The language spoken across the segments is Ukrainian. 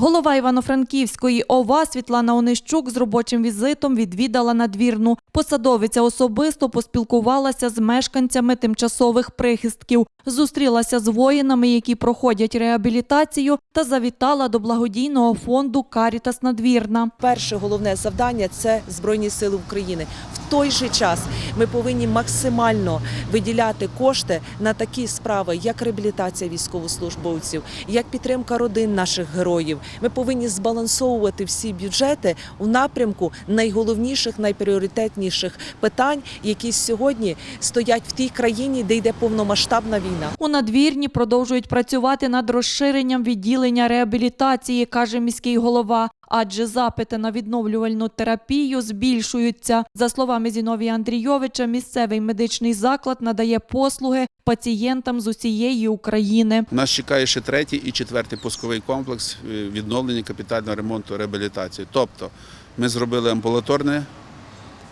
Голова Івано-Франківської ОВА Світлана Онищук з робочим візитом відвідала надвірну. Посадовиця особисто поспілкувалася з мешканцями тимчасових прихистків, зустрілася з воїнами, які проходять реабілітацію, та завітала до благодійного фонду Карітас Надвірна. Перше головне завдання це Збройні Сили України. В той же час ми повинні максимально виділяти кошти на такі справи, як реабілітація військовослужбовців, як підтримка родин наших героїв. Ми повинні збалансовувати всі бюджети у напрямку найголовніших, найпріоритетніших питань, які сьогодні стоять в тій країні, де йде повномасштабна війна. У надвірні продовжують працювати над розширенням відділення реабілітації, каже міський голова. Адже запити на відновлювальну терапію збільшуються. За словами Зіновія Андрійовича, місцевий медичний заклад надає послуги пацієнтам з усієї України. Нас чекає ще третій і четвертий пусковий комплекс е, відновлення капітального ремонту реабілітації. Тобто ми зробили амбулаторне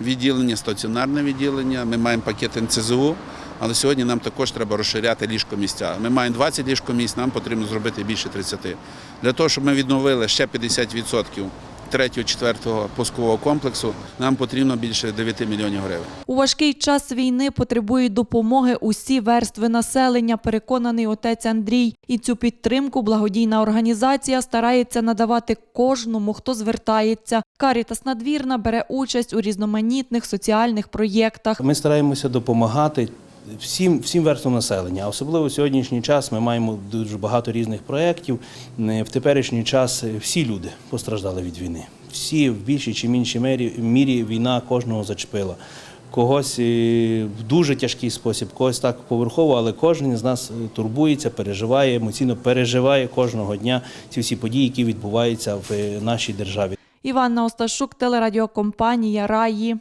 відділення, стаціонарне відділення, ми маємо пакет НЦЗУ, але сьогодні нам також треба розширяти ліжкомісця. Ми маємо 20 ліжкомісць, нам потрібно зробити більше 30. Для того, щоб ми відновили ще 50% третього, четвертого пускового комплексу, нам потрібно більше 9 мільйонів гривень. У важкий час війни потребують допомоги усі верстви населення, переконаний отець Андрій. І цю підтримку благодійна організація старається надавати кожному, хто звертається. Карітас Надвірна бере участь у різноманітних соціальних проєктах. Ми стараємося допомагати всім, всім верствам населення. Особливо в сьогоднішній час ми маємо дуже багато різних проєктів. Е, В теперішній час всі люди постраждали від війни. Всі в більшій чи меншій мірі, мірі війна кожного зачепила. Когось е, в дуже тяжкий спосіб, когось так поверхово, але кожен з нас е, турбується, переживає, емоційно переживає кожного дня ці всі події, які відбуваються в е, нашій державі. Іванна Осташук, телерадіокомпанія Раї.